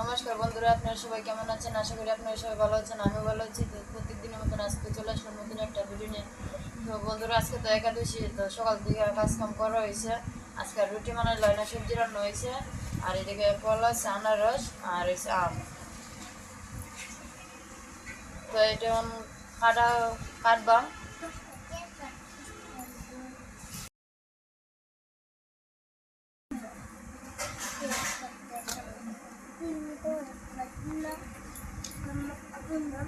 নমস্কার বন্ধুরা, আপনারা সবাই কেমন আছেন? আশা করি আপনারা সবাই ভালো আছেন, আমিও ভালো আছি। তো প্রত্যেকদিনের মতন আজকে চলে আসলাম নতুন একটা ভিডিও নিয়ে। তো বন্ধুরা, আজকে তো একাদশী, তো সকাল থেকে কাজ কাম করা হয়েছে। আজকে রুটি মানে লাইনা সবজি রান্না হয়েছে। আর এদিকে ফল আছে, আনারস আর হয়েছে আম। তো এটা এখন কাটা কাটবা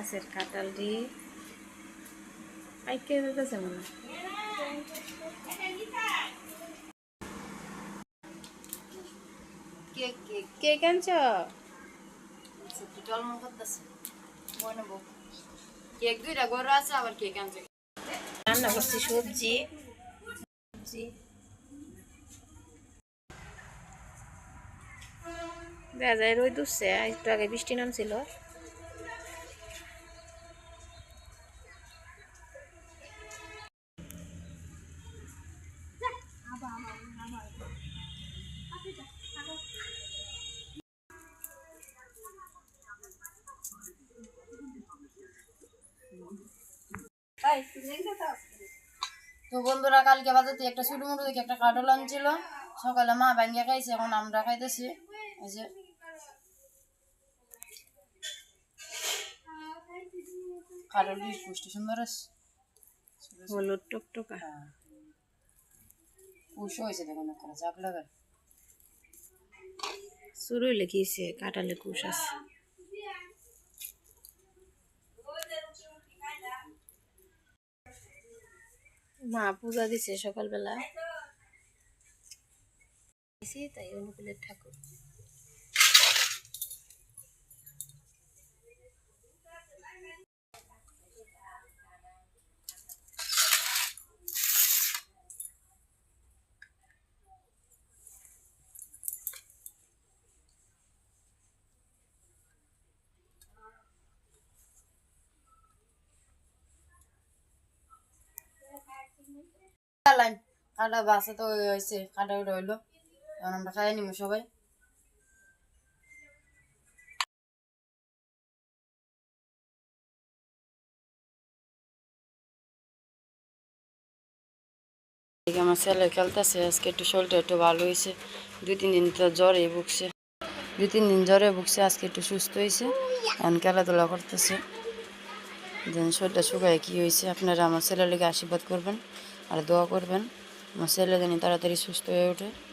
গাছের কাঁঠালটি পাইকে যেতেছে মনে কে কেনছ জলমন করতেছে মনে বউ কেক দুইটা গরু আছে আবার কেক আনছে রান্না করছি সবজি সবজি দেখা যায় রোদ উঠছে একটু আগে বৃষ্টি নামছিল তো বন্ধুরা কালকে বাজাতে একটা ছোট মোটো দেখে একটা কাটল আনছিল সকালে মা ভাঙ্গিয়া খাইছে এখন আমরা খাইতেছি। এই যে। কাটল পুষ্টি সুন্দর আছে হলুদ টকটকা। পুষও হয়েছে দেখুন একটা চাপ লাগার। শুরু হইলে গিয়েছে কুশ আছে। মা পূজা দিছে সকালবেলা। তাই অনুকূলের ঠাকুর। লাইন কাটা বাসে তো হয়েছে কাটা এখন আমরা খাই নিবো সবাই আমার ছেলে খেলতেছে আজকে একটু শরীরটা একটু ভালো হয়েছে দুই তিন দিন তো জ্বরে ভুগছে দুই তিন দিন জ্বরে ভুগছে আজকে একটু সুস্থ হয়েছে এখন খেলাধুলা করতেছে যেন শরীরটা শুকায়, কী হয়েছে? আপনারা আমার ছেলের আশীর্বাদ করবেন আর দোয়া করবেন। আমার ছেলে যেন তাড়াতাড়ি সুস্থ হয়ে ওঠে।